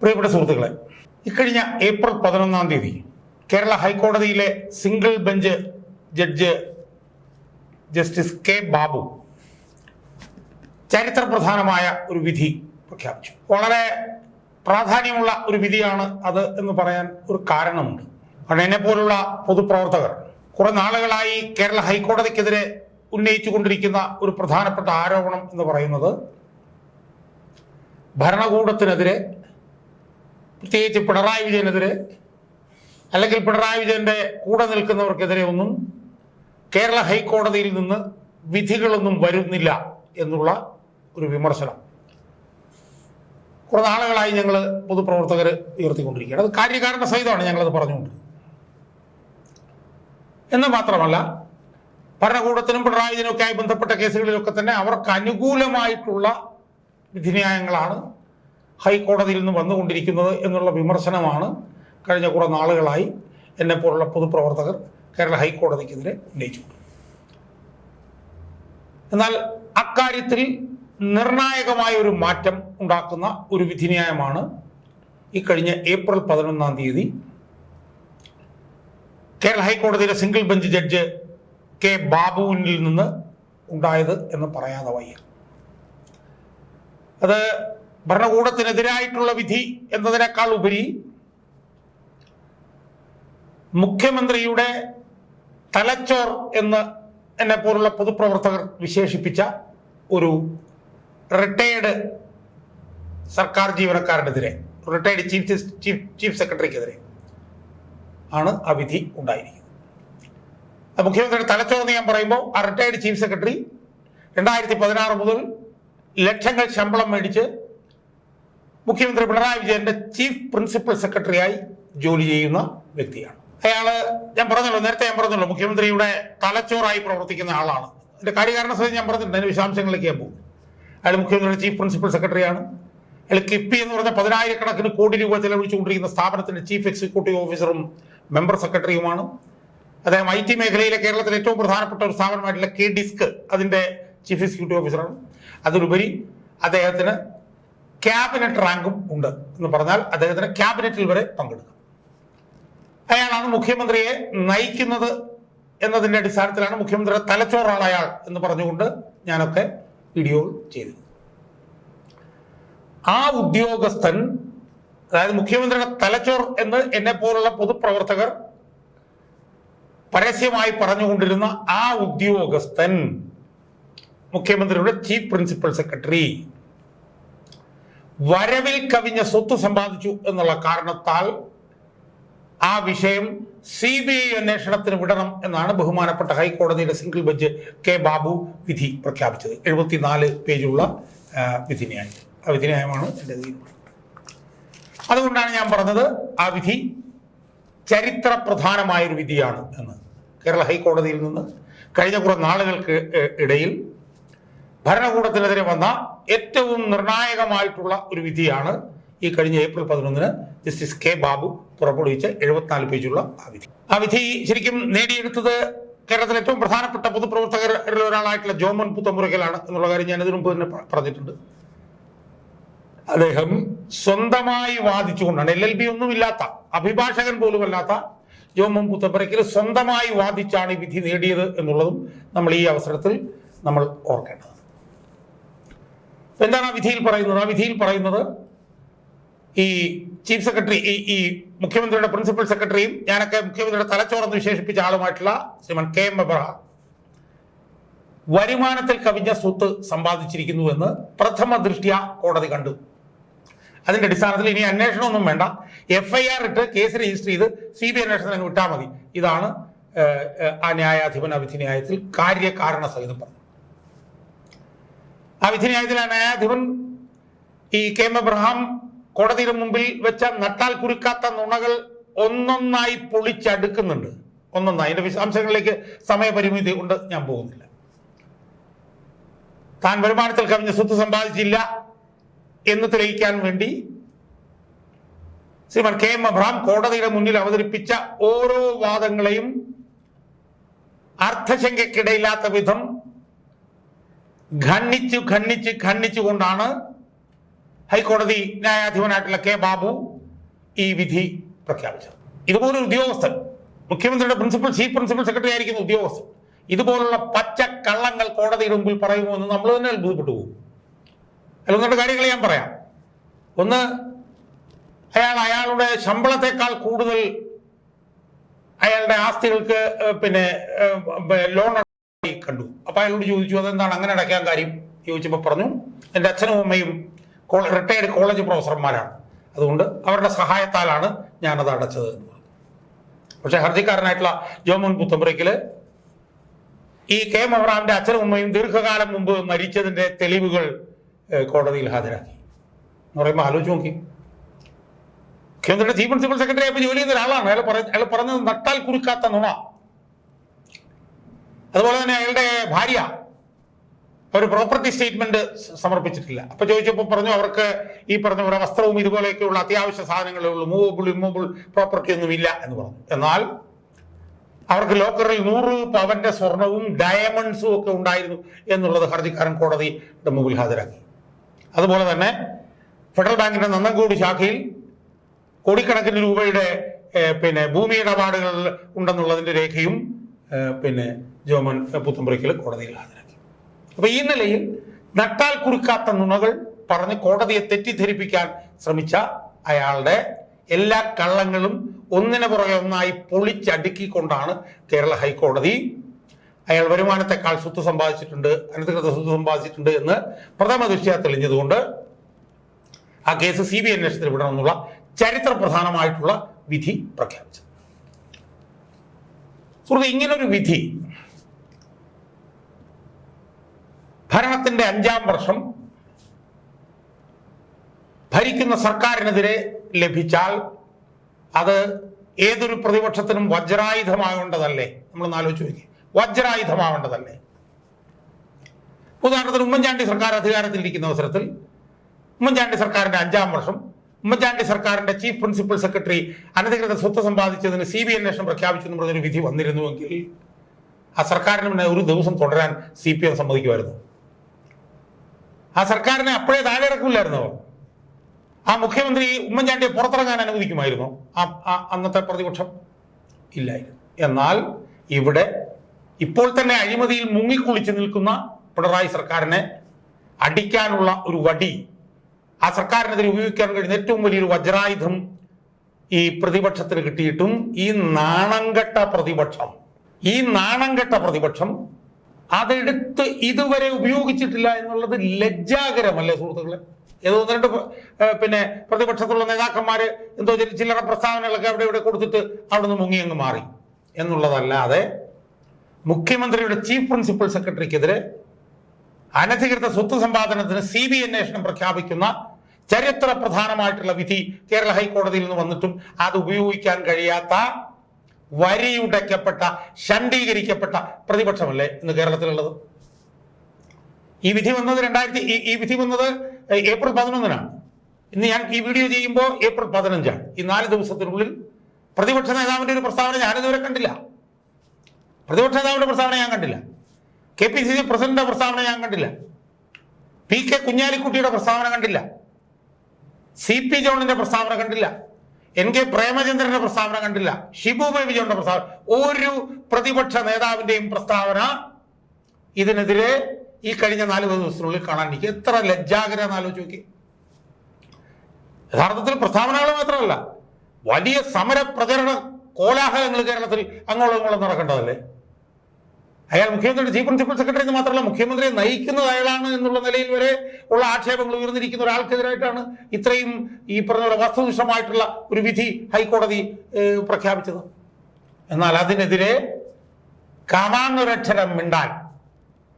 പ്രിയപ്പെട്ട സുഹൃത്തുക്കളെ ഇക്കഴിഞ്ഞ ഏപ്രിൽ പതിനൊന്നാം തീയതി കേരള ഹൈക്കോടതിയിലെ single bench judge justice K Babu ചരിത്രപ്രധാനമായ ഒരു വിധി പ്രഖ്യാപിച്ചു. വളരെ പ്രാധാന്യമുള്ള ഒരു വിധിയാണ് അത് എന്ന് പറയാൻ ഒരു കാരണമുണ്ട്. കാരണം എന്നെ പോലുള്ള പൊതുപ്രവർത്തകർ കുറെ നാളുകളായി കേരള ഹൈക്കോടതിക്കെതിരെ ഉന്നയിച്ചു കൊണ്ടിരിക്കുന്ന ഒരു പ്രധാനപ്പെട്ട ആരോപണം എന്ന് പറയുന്നത് ഭരണകൂടത്തിനെതിരെ പ്രത്യേകിച്ച് പിണറായി വിജയനെതിരെ അല്ലെങ്കിൽ പിണറായി വിജയന്റെ കൂടെ നിൽക്കുന്നവർക്കെതിരെ ഒന്നും കേരള ഹൈക്കോടതിയിൽ നിന്ന് വിധികളൊന്നും വരുന്നില്ല എന്നുള്ള ഒരു വിമർശനം. കുറെ നാളുകളായി ഞങ്ങൾ പൊതുപ്രവർത്തകർ ഉയർത്തിക്കൊണ്ടിരിക്കുകയാണ്. അത് കാര്യകാരണ സഹിതമാണ് ഞങ്ങളത് പറഞ്ഞുകൊണ്ട് എന്ന് മാത്രമല്ല ഭരണകൂടത്തിനും പിണറായി വിജയനൊക്കെയായി ബന്ധപ്പെട്ട കേസുകളിലൊക്കെ തന്നെ അവർക്ക് അനുകൂലമായിട്ടുള്ള വിധിന്യായങ്ങളാണ് ഹൈക്കോടതിയിൽ നിന്ന് വന്നുകൊണ്ടിരിക്കുന്നത് എന്നുള്ള വിമർശനമാണ് കഴിഞ്ഞ കുറേ നാളുകളായി എന്നെപ്പോലുള്ള പൊതുപ്രവർത്തകർ കേരള ഹൈക്കോടതിക്കെതിരെ ഉന്നയിച്ചു എന്നാൽ അക്കാര്യത്തിൽ നിർണായകമായ ഒരു മാറ്റം ഉണ്ടാക്കുന്ന ഒരു വിധിന്യായമാണ് ഈ കഴിഞ്ഞ ഏപ്രിൽ പതിനൊന്നാം തീയതി കേരള ഹൈക്കോടതിയിലെ സിംഗിൾ ബെഞ്ച് ജഡ്ജ് കെ ബാബുവിനിൽ നിന്ന് ഉണ്ടായത് എന്ന് പറയാതെ വയ്യ. അത് ഭരണകൂടത്തിനെതിരായിട്ടുള്ള വിധി എന്നതിനേക്കാൾ ഉപരി മുഖ്യമന്ത്രിയുടെ തലച്ചോർ എന്ന് എന്നെ പോലുള്ള പൊതുപ്രവർത്തകർ വിശേഷിപ്പിച്ച ഒരു റിട്ടയേർഡ് സർക്കാർ ജീവനക്കാരനെതിരെ റിട്ടയേർഡ് ചീഫ് ചീഫ് ചീഫ് സെക്രട്ടറിക്കെതിരെ ആണ് ആ വിധി ഉണ്ടായിരിക്കുന്നത്. മുഖ്യമന്ത്രിയുടെ തലച്ചോർ എന്ന് ഞാൻ പറയുമ്പോൾ ആ റിട്ടയേർഡ് ചീഫ് സെക്രട്ടറി രണ്ടായിരത്തി പതിനാറ് മുതൽ ലക്ഷങ്ങൾ ശമ്പളം മേടിച്ച് മുഖ്യമന്ത്രി പിണറായി വിജയന്റെ ചീഫ് പ്രിൻസിപ്പൽ സെക്രട്ടറിയായി ജോലി ചെയ്യുന്ന വ്യക്തിയാണ്. അയാൾ ഞാൻ പറഞ്ഞല്ലോ നേരത്തെ ഞാൻ പറഞ്ഞല്ലോ മുഖ്യമന്ത്രിയുടെ തലച്ചോറായി പ്രവർത്തിക്കുന്ന ആളാണ്. അതിന്റെ കാര്യകാരണ സഹിതം ഞാൻ പറഞ്ഞിട്ടുണ്ട് അതിന് വിശദാംശങ്ങളിലേക്ക് ഞാൻ പോകും. അയാൾ മുഖ്യമന്ത്രിയുടെ ചീഫ് പ്രിൻസിപ്പൽ സെക്രട്ടറിയാണ്. അയാൾ കിഫ്ബി എന്ന് പറഞ്ഞ പതിനായിരക്കണക്കിന് കോടി രൂപ ചെലവഴിച്ചുകൊണ്ടിരിക്കുന്ന സ്ഥാപനത്തിന്റെ ചീഫ് എക്സിക്യൂട്ടീവ് ഓഫീസറും മെമ്പർ സെക്രട്ടറിയുമാണ്. അദ്ദേഹം ഐ ടി മേഖലയിലെ കേരളത്തിലെ ഏറ്റവും പ്രധാനപ്പെട്ട ഒരു സ്ഥാപനമായിട്ടുള്ള കെ ഡിസ്ക് അതിന്റെ ചീഫ് എക്സിക്യൂട്ടീവ് ഓഫീസറാണ്. അതിലുപരി അദ്ദേഹത്തിന് ക്യാബിനറ്റ് റാങ്കും ഉണ്ട് എന്ന് പറഞ്ഞാൽ അദ്ദേഹത്തിന് ക്യാബിനറ്റിൽ വരെ പങ്കെടുക്കും. അയാളാണ് മുഖ്യമന്ത്രിയെ നയിക്കുന്നത് എന്നതിന്റെ അടിസ്ഥാനത്തിലാണ് മുഖ്യമന്ത്രിയുടെ തലച്ചോറാണ് അയാൾ എന്ന് പറഞ്ഞുകൊണ്ട് ഞാനൊക്കെ വീഡിയോ ചെയ്തു ആ ഉദ്യോഗസ്ഥൻ അതായത് മുഖ്യമന്ത്രിയുടെ തലച്ചോർ എന്ന് എന്നെ പോലുള്ള പൊതുപ്രവർത്തകർ പരസ്യമായി പറഞ്ഞുകൊണ്ടിരുന്ന ആ ഉദ്യോഗസ്ഥൻ മുഖ്യമന്ത്രിയുടെ ചീഫ് പ്രിൻസിപ്പൽ സെക്രട്ടറി വരവിൽ കവിഞ്ഞ സ്വത്ത് സമ്പാദിച്ചു എന്നുള്ള കാരണത്താൽ ആ വിഷയം സി ബി ഐ അന്വേഷണത്തിന് വിടണം എന്നാണ് ബഹുമാനപ്പെട്ട ഹൈക്കോടതിയുടെ സിംഗിൾ ബെഞ്ച് കെ ബാബു വിധി പ്രഖ്യാപിച്ചത്. എഴുപത്തിനാല് പേജുള്ള വിധിന്യായം. ആ വിധിന്യായമാണ് എന്റെ അതുകൊണ്ടാണ് ഞാൻ പറഞ്ഞത് ആ വിധി ചരിത്ര പ്രധാനമായൊരു വിധിയാണ് എന്ന്. കേരള ഹൈക്കോടതിയിൽ നിന്ന് കഴിഞ്ഞ കുറേ നാളുകൾക്ക് ഇടയിൽ ഭരണകൂടത്തിനെതിരെ വന്ന ഏറ്റവും നിർണായകമായിട്ടുള്ള ഒരു വിധിയാണ് ഈ കഴിഞ്ഞ ഏപ്രിൽ പതിനൊന്നിന് ജസ്റ്റിസ് കെ ബാബു പുറപ്പെടുവിച്ച എഴുപത്തിനാല് പേജുള്ള ആ വിധി. ആ വിധി ശരിക്കും നേടിയെടുത്തത് കേരളത്തിലെ ഏറ്റവും പ്രധാനപ്പെട്ട പൊതുപ്രവർത്തകരിൽ ഒരാളായിട്ടുള്ള ജോമൻ പുത്തമ്പുറക്കലാണ് എന്നുള്ള കാര്യം ഞാൻ ഇതിനു മുമ്പ് തന്നെ പറഞ്ഞിട്ടുണ്ട്. അദ്ദേഹം സ്വന്തമായി വാദിച്ചുകൊണ്ടാണ് എൽ എൽ ബി ഒന്നുമില്ലാത്ത അഭിഭാഷകൻ പോലുമല്ലാത്ത ജോമൻ പുത്തമ്പുറയ്ക്കൽ സ്വന്തമായി വാദിച്ചാണ് ഈ വിധി നേടിയത് എന്നുള്ളതും നമ്മൾ ഈ അവസരത്തിൽ നമ്മൾ ഓർക്കേണ്ടത് എന്താണ് ആ വിധിയിൽ പറയുന്നത്? ആ വിധിയിൽ പറയുന്നത് ഈ ചീഫ് സെക്രട്ടറി ഈ ഈ മുഖ്യമന്ത്രിയുടെ പ്രിൻസിപ്പൽ സെക്രട്ടറിയും ഞാനൊക്കെ മുഖ്യമന്ത്രിയുടെ തലച്ചോറെന്ന് വിശേഷിപ്പിച്ച ആളുമായിട്ടുള്ള ശ്രീമൻ കെ എം എബ്രഹാം വരുമാനത്തിൽ കവിഞ്ഞ സ്വത്ത് സമ്പാദിച്ചിരിക്കുന്നു എന്ന് പ്രഥമ ദൃഷ്ട്യ കോടതി കണ്ടു. അതിന്റെ അടിസ്ഥാനത്തിൽ ഇനി അന്വേഷണമൊന്നും വേണ്ട. എഫ് ഐ ആർ ഇട്ട് കേസ് രജിസ്റ്റർ ചെയ്ത് സി ബി അന്വേഷണത്തിന് വിട്ടാൽ മതി. ഇതാണ് ആ ന്യായാധിപൻ വിധി ന്യായത്തിൽ കാര്യകാരണ സഹിതം പറഞ്ഞത്. ആ വിധി ന്യായത്തിൽ ആ ന്യായാധിപൻ ഈ കെ എം എബ്രഹാം കോടതിയുടെ മുമ്പിൽ വെച്ച നട്ടാൽ കുരുക്കാത്ത നുണകൾ ഒന്നൊന്നായി പൊളിച്ചടുക്കുന്നുണ്ട്. ഒന്നൊന്നായി. അതിന്റെ വിശദാംശങ്ങളിലേക്ക് സമയപരിമിതി കൊണ്ട് ഞാൻ പോകുന്നില്ല. താൻ വരുമാനത്തിൽ കവിഞ്ഞ സ്വത്ത് സമ്പാദിച്ചില്ല എന്ന് തെളിയിക്കാൻ വേണ്ടി ശ്രീമൻ കെ എം അബ്രഹാം കോടതിയുടെ മുന്നിൽ അവതരിപ്പിച്ച ഓരോ വാദങ്ങളെയും അർത്ഥശങ്കയ്ക്കിടയില്ലാത്ത വിധം ഖണ്ഡിച്ചു ഖണ്ഡിച്ച് ഖണ്ഡിച്ചുകൊണ്ടാണ് ഹൈക്കോടതി ന്യായാധിപനായിട്ടുള്ള കെ ബാബു ഈ വിധി പ്രഖ്യാപിച്ചത്. ഇതുപോലെ ഉദ്യോഗസ്ഥൻ മുഖ്യമന്ത്രിയുടെ പ്രിൻസിപ്പൽ ചീഫ് പ്രിൻസിപ്പൽ സെക്രട്ടറി ആയിരിക്കുന്ന ഉദ്യോഗസ്ഥൻ ഇതുപോലുള്ള പച്ച കള്ളങ്ങൾ കോടതിയുടെ മുമ്പിൽ പറയുമോ എന്ന് നമ്മൾ തന്നെ അത്ഭുതപ്പെട്ടു പോകും. അല്ല ഒന്നുകൊണ്ട് കാര്യങ്ങൾ ഞാൻ പറയാം. ഒന്ന് അയാൾ അയാളുടെ ശമ്പളത്തെക്കാൾ കൂടുതൽ അയാളുടെ ആസ്തികൾക്ക് പിന്നെ ലോൺ കണ്ടു. അപ്പൊ അയാളോട് ചോദിച്ചു അതെന്താണ്? അങ്ങനെ അടയ്ക്കാൻ കാര്യം? ചോദിച്ചപ്പോൾ പറഞ്ഞു എന്റെ അച്ഛനും അമ്മയും റിട്ടയർഡ് കോളേജ് പ്രൊഫസർമാരാണ്. അതുകൊണ്ട് അവരുടെ സഹായത്താലാണ് ഞാനത് അടച്ചത് എന്ന് പറഞ്ഞു. പക്ഷെ ഹർജിക്കാരനായിട്ടുള്ള ജോമോൻ പുത്തമ്പ്രയ്ക്കിൽ ഈ കെ. എം മെഹ്റാമിന്റെ അച്ഛനും അമ്മയും ദീർഘകാലം മുമ്പ് മരിച്ചതിന്റെ തെളിവുകൾ കോടതിയിൽ ഹാജരാക്കി. എന്ന് പറയുമ്പോൾ ആലോചിച്ച് നോക്കി. കേന്ദ്ര ചീഫ് പ്രിൻസിപ്പൽ സെക്രട്ടറി ആയപ്പോൾ ജോലി ചെയ്യുന്ന ഒരാളാണ്. അയാൾ പറഞ്ഞത് നട്ടാൽ കുറുക്കാത്ത നുണ. അതുപോലെ തന്നെ അയാളുടെ ഭാര്യ ഒരു പ്രോപ്പർട്ടി സ്റ്റേറ്റ്മെന്റ് സമർപ്പിച്ചിട്ടില്ല. അപ്പൊ ചോദിച്ചപ്പോൾ പറഞ്ഞു അവർക്ക് ഈ പറഞ്ഞ പോലെ വസ്ത്രവും ഇതുപോലെയൊക്കെയുള്ള അത്യാവശ്യ സാധനങ്ങളേ ഉള്ളൂ. മൂവബിൾ ഇമ്മൂവബിൾ പ്രോപ്പർട്ടി ഒന്നും ഇല്ല എന്ന് പറഞ്ഞു. എന്നാൽ അവർക്ക് ലോക്കറിൽ നൂറ് പവന്റെ സ്വർണവും ഡയമണ്ട്സും ഒക്കെ ഉണ്ടായിരുന്നു എന്നുള്ളത് ഹർജിക്കാരൻ കോടതിയുടെ മുമ്പിൽ ഹാജരാക്കി. അതുപോലെ തന്നെ ഫെഡറൽ ബാങ്കിന്റെ നന്നങ്കോട് ശാഖയിൽ കോടിക്കണക്കിന് രൂപയുടെ പിന്നെ ഭൂമി ഇടപാടുകൾ ഉണ്ടെന്നുള്ളതിന്റെ രേഖയും പിന്നെ ജോമൻ പുത്തമ്പുരയ്ക്കൽ കോടതിയിൽ ഹാജരാക്കി. അപ്പൊ ഈ നിലയിൽ നട്ടാൽ കുറുക്കാത്ത നുണകൾ പറഞ്ഞ് കോടതിയെ തെറ്റിദ്ധരിപ്പിക്കാൻ ശ്രമിച്ച അയാളുടെ എല്ലാ കള്ളങ്ങളും ഒന്നിനു പുറകെ ഒന്നായി പൊളിച്ചടുക്കിക്കൊണ്ടാണ് കേരള ഹൈക്കോടതി അയാൾ വരുമാനത്തെക്കാൾ സ്വത്ത് സമ്പാദിച്ചിട്ടുണ്ട് അനധികൃത സ്വത്ത് സമ്പാദിച്ചിട്ടുണ്ട് എന്ന് പ്രഥമ ദൃഷ്ടിയാ തെളിഞ്ഞതുകൊണ്ട് ആ കേസ് സി ബി അന്വേഷണത്തിൽ വിടണമെന്നുള്ള ചരിത്ര പ്രധാനമായിട്ടുള്ള വിധി പ്രഖ്യാപിച്ചു സുഹൃത്ത് ഇങ്ങനൊരു വിധി. ഭരണത്തിന്റെ അഞ്ചാം വർഷം ഭരിക്കുന്ന സർക്കാരിനെതിരെ ലഭിച്ചാൽ അത് ഏതൊരു പ്രതിപക്ഷത്തിനും വജ്രായുധമാകേണ്ടതല്ലേ നമ്മൾ ആലോചിച്ച് നോക്കി. വജ്രായുധമാവേണ്ടതല്ലേ? ഉദാഹരണത്തിന് ഉമ്മൻചാണ്ടി സർക്കാർ അധികാരത്തിലിരിക്കുന്ന അവസരത്തിൽ ഉമ്മൻചാണ്ടി സർക്കാരിന്റെ അഞ്ചാം വർഷം ഉമ്മൻചാണ്ടി സർക്കാരിന്റെ ചീഫ് പ്രിൻസിപ്പൽ സെക്രട്ടറി അനധികൃത സ്വത്ത് സമ്പാദിച്ചതിന് സി ബി അന്വേഷണം പ്രഖ്യാപിച്ചു എന്ന് പറഞ്ഞൊരു വിധി വന്നിരുന്നുവെങ്കിൽ ആ സർക്കാരിന് പിന്നെ ഒരു ദിവസം തുടരാൻ സി പി എം സമ്മതിക്കുമായിരുന്നു. ആ സർക്കാരിനെ അപ്പോഴേ താഴെ ഇറക്കില്ലായിരുന്നോ ആ മുഖ്യമന്ത്രി ഉമ്മൻചാണ്ടിയെ പുറത്തിറങ്ങാൻ അനുവദിക്കുമായിരുന്നോ? ആ അന്നത്തെ പ്രതിപക്ഷം? ഇല്ലായിരുന്നു. എന്നാൽ ഇവിടെ ഇപ്പോൾ തന്നെ അഴിമതിയിൽ മുങ്ങിക്കുളിച്ച് നിൽക്കുന്ന പിണറായി സർക്കാരിനെ അടിക്കാനുള്ള ഒരു വടി ആ സർക്കാരിനെതിരെ ഉപയോഗിക്കാൻ കഴിയുന്ന ഏറ്റവും വലിയൊരു വജ്രായുധം ഈ പ്രതിപക്ഷത്തിന് കിട്ടിയിട്ടും ഈ നാണംകെട്ട പ്രതിപക്ഷം ഈ നാണംകെട്ട പ്രതിപക്ഷം അതെടുത്ത് ഇതുവരെ ഉപയോഗിച്ചിട്ടില്ല എന്നുള്ളത് ലജ്ജാകരമല്ലേ സുഹൃത്തുക്കളെ? ഏതോ ഒന്ന് രണ്ട് പിന്നെ പ്രതിപക്ഷത്തുള്ള നേതാക്കന്മാര് എന്തോ ചില- ചില്ലറ പ്രസ്താവനകളൊക്കെ അവിടെ ഇവിടെ കൊടുത്തിട്ട് അവിടെ നിന്ന് മുങ്ങി അങ്ങ് മാറി എന്നുള്ളതല്ലാതെ മുഖ്യമന്ത്രിയുടെ ചീഫ് പ്രിൻസിപ്പൽ സെക്രട്ടറിക്കെതിരെ അനധികൃത സ്വത്ത് സമ്പാദനത്തിന് സി ബി അന്വേഷണം പ്രഖ്യാപിക്കുന്ന ചരിത്ര പ്രധാനമായിട്ടുള്ള വിധി കേരള ഹൈക്കോടതിയിൽ നിന്ന് വന്നിട്ടും അത് ഉപയോഗിക്കാൻ കഴിയാത്ത വരിയുടയ്ക്കപ്പെട്ട ശണ്ഡീകരിക്കപ്പെട്ട പ്രതിപക്ഷമല്ലേ ഇന്ന് കേരളത്തിലുള്ളത്? ഈ വിധി വന്നത് രണ്ടായിരത്തി ഈ- വിധി വന്നത് ഏപ്രിൽ പതിനൊന്നിനാണ്. ഇന്ന് ഞാൻ ഈ വീഡിയോ ചെയ്യുമ്പോൾ ഏപ്രിൽ പതിനഞ്ചാണ്. ഈ നാല് ദിവസത്തിനുള്ളിൽ പ്രതിപക്ഷ നേതാവിന്റെ ഒരു പ്രസ്താവന ഞാനിതുവരെ കണ്ടില്ല. പ്രതിപക്ഷ നേതാവിന്റെ പ്രസ്താവന ഞാൻ കണ്ടില്ല. കെ പി സി സി പ്രസിഡന്റിന്റെ പ്രസ്താവന ഞാൻ കണ്ടില്ല. പി കെ കുഞ്ഞാലിക്കുട്ടിയുടെ പ്രസ്താവന കണ്ടില്ല. സി പി ജോണിന്റെ പ്രസ്താവന കണ്ടില്ല. എൻ കെ പ്രേമചന്ദ്രന്റെ പ്രസ്താവന കണ്ടില്ല. ഷിബു ബേബി ജോണിന്റെ പ്രസ്താവന. ഒരു പ്രതിപക്ഷ നേതാവിന്റെയും പ്രസ്താവന ഇതിനെതിരെ ഈ കഴിഞ്ഞ നാല് ദിവസത്തിനുള്ളിൽ കാണാൻ എനിക്ക് എത്ര ലജ്ജാകരാന്ന് ആലോചിച്ച് നോക്കി. യഥാർത്ഥത്തിൽ പ്രസ്താവനകൾ മാത്രമല്ല വലിയ സമര പ്രചരണ കോലാഹലങ്ങൾ കേരളത്തിൽ അങ്ങോളം ഇങ്ങോളം നടക്കേണ്ടതല്ലേ? അയാൾ മുഖ്യമന്ത്രിയുടെ ചീഫ് പ്രിൻസിപ്പൽ സെക്രട്ടറി എന്ന് മാത്രമല്ല മുഖ്യമന്ത്രിയെ നയിക്കുന്നത് അയാളാണ് എന്നുള്ള നിലയിൽ വരെ ഉള്ള ആക്ഷേപങ്ങൾ ഉയർന്നിരിക്കുന്ന ഒരാൾക്കെതിരായിട്ടാണ് ഇത്രയും ഈ പറഞ്ഞ പോലെ വസ്തുനിഷ്ഠമായിട്ടുള്ള ഒരു വിധി ഹൈക്കോടതി പ്രഖ്യാപിച്ചത്. എന്നാൽ അതിനെതിരെ കാണാനൊരക്ഷരം മിണ്ടാൻ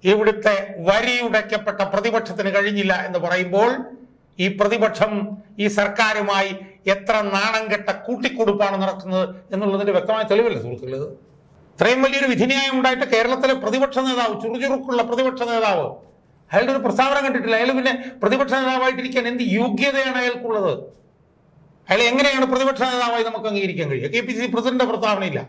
ഇവിടുത്തെ വരിയുടയ്ക്കപ്പെട്ട പ്രതിപക്ഷത്തിന് കഴിഞ്ഞില്ല എന്ന് പറയുമ്പോൾ ഈ പ്രതിപക്ഷം ഈ സർക്കാരുമായി എത്ര നാണം കെട്ട കൂട്ടിക്കൊടുപ്പാണ് നടക്കുന്നത് എന്നുള്ളതിന്റെ വ്യക്തമായ തെളിവല്ലേ സുഹൃത്തുക്കളെ ഇത്? ഇത്രയും വലിയൊരു വിധിന്യായം ഉണ്ടായിട്ട് കേരളത്തിലെ പ്രതിപക്ഷ നേതാവ് ചുറുചുറുക്കുള്ള പ്രതിപക്ഷ നേതാവ് അയാളുടെ ഒരു പ്രസ്താവന കണ്ടിട്ടില്ല. അയാൾ പിന്നെ പ്രതിപക്ഷ നേതാവായിട്ടിരിക്കാൻ എന്ത് യോഗ്യതയാണ് അയാൾക്കുള്ളത്? അയാൾ എങ്ങനെയാണ് പ്രതിപക്ഷ നേതാവായി നമുക്ക് അംഗീകരിക്കാൻ കഴിയുക? കെ പി സി പ്രസിഡന്റിന്റെ പ്രസ്താവനയില്ല.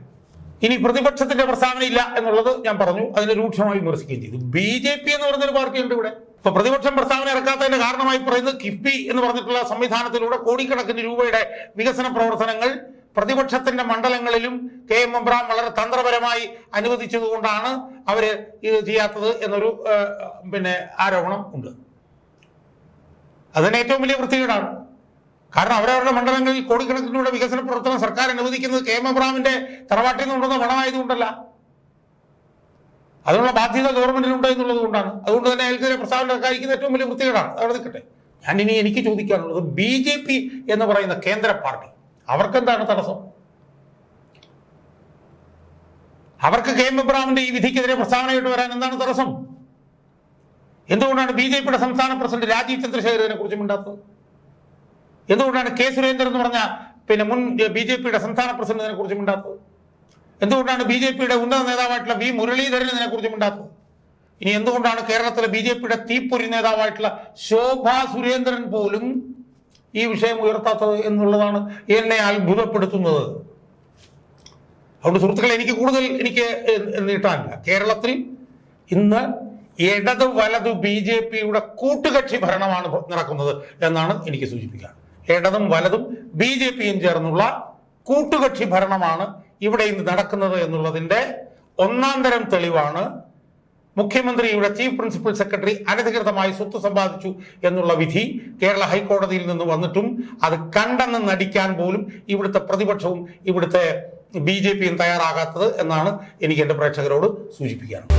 ഇനി പ്രതിപക്ഷത്തിന്റെ പ്രസ്താവനയില്ല എന്നുള്ളത് ഞാൻ പറഞ്ഞു. അതിനെ രൂക്ഷമായി വിമർശിക്കുകയും ചെയ്തു. ബി ജെ പി എന്ന് പറയുന്നൊരു പാർട്ടിയുണ്ട് ഇവിടെ. ഇപ്പൊ പ്രതിപക്ഷം പ്രസ്താവന ഇറക്കാത്തതിന്റെ കാരണമായി പറയുന്നത് കിഫ്ബി എന്ന് പറഞ്ഞിട്ടുള്ള സംവിധാനത്തിലൂടെ കോടിക്കണക്കിന് രൂപയുടെ വികസന പ്രവർത്തനങ്ങൾ പ്രതിപക്ഷത്തിന്റെ മണ്ഡലങ്ങളിലും കെ എം എബ്രാം വളരെ തന്ത്രപരമായി അനുവദിച്ചതുകൊണ്ടാണ് അവർ ഇത് ചെയ്യാത്തത് എന്നൊരു പിന്നെ ആരോപണം ഉണ്ട്. അതിന് ഏറ്റവും വലിയ വൃത്തികേടാണ്. കാരണം അവരവരുടെ മണ്ഡലങ്ങളിൽ കോടിക്കണക്കിന് രൂപ വികസന പ്രവർത്തനം സർക്കാർ അനുവദിക്കുന്നത് കെ എം എബ്രാമിന്റെ തറവാട്ടിൽ നിന്നുണ്ടെന്ന പണമായതുകൊണ്ടല്ല. അതിനുള്ള ബാധ്യത ഗവൺമെന്റിനുണ്ട് എന്നുള്ളത് കൊണ്ടാണ്. അതുകൊണ്ട് തന്നെ അയാൾക്കെതിരെ പ്രസ്താവന ഇറക്കാതിരിക്കുന്ന ഏറ്റവും വലിയ വൃത്തികേടാണ്. അവിടെ നിൽക്കട്ടെ. ഇനി എനിക്ക് ചോദിക്കാനുള്ളത് ബി ജെ പി എന്ന് പറയുന്ന കേന്ദ്ര പാർട്ടി അവർക്കെന്താണ് തടസ്സം? അവർക്ക് കെ എം എബ്രാമിന്റെ ഈ വിധിക്കെതിരെ പ്രസ്താവനയായിട്ട് വരാൻ എന്താണ് തടസ്സം? എന്തുകൊണ്ടാണ് ബി ജെ പിയുടെ സംസ്ഥാന പ്രസിഡന്റ് രാജീവ് ചന്ദ്രശേഖരനെ കുറിച്ച് മിണ്ടാത്തത്? എന്തുകൊണ്ടാണ് കെ സുരേന്ദ്രൻ എന്ന് പറഞ്ഞ പിന്നെ മുൻ ബി ജെ പിയുടെ സംസ്ഥാന പ്രസിഡന്റിനെ കുറിച്ച് മിണ്ടാത്തത്? എന്തുകൊണ്ടാണ് ബി ജെ പിയുടെ ഉന്നത നേതാവായിട്ടുള്ള വി മുരളീധരൻ ഇതിനെ കുറിച്ച് മിണ്ടാത്തത്? ഇനി എന്തുകൊണ്ടാണ് കേരളത്തിലെ ബി ജെ പിയുടെ തീപ്പൊരി നേതാവായിട്ടുള്ള ശോഭാ സുരേന്ദ്രൻ പോലും ഈ വിഷയം ഉയർത്താത്തത് എന്നുള്ളതാണ് എന്നെ അത്ഭുതപ്പെടുത്തുന്നത്. അതുകൊണ്ട് സുഹൃത്തുക്കളെ എനിക്ക് കൂടുതൽ എനിക്ക് നീട്ടാനില്ല കേരളത്തിൽ ഇന്ന് ഇടത് വലത് ബി ജെ പിയുടെ കൂട്ടുകക്ഷി ഭരണമാണ് നടക്കുന്നത് എന്നാണ് എനിക്ക് സൂചിപ്പിക്കാൻ ഇടതും വലതും ബി ജെ പിയും ചേർന്നുള്ള കൂട്ടുകക്ഷി ഭരണമാണ് ഇവിടെ ഇന്ന് നടക്കുന്നത് എന്നുള്ളതിന്റെ ഒന്നാം തരം തെളിവാണ് മുഖ്യമന്ത്രിയുടെ ചീഫ് പ്രിൻസിപ്പൽ സെക്രട്ടറി അനധികൃതമായി സ്വത്ത് സമ്പാദിച്ചു എന്നുള്ള വിധി കേരള ഹൈക്കോടതിയിൽ നിന്ന് വന്നിട്ടും അത് കണ്ടെന്ന് നടിക്കാൻ പോലും ഇവിടുത്തെ പ്രതിപക്ഷവും ഇവിടുത്തെ ബി ജെ പിയും തയ്യാറാകാത്തത് എന്നാണ് എനിക്ക് എന്റെ പ്രേക്ഷകരോട് സൂചിപ്പിക്കാനുള്ളത്.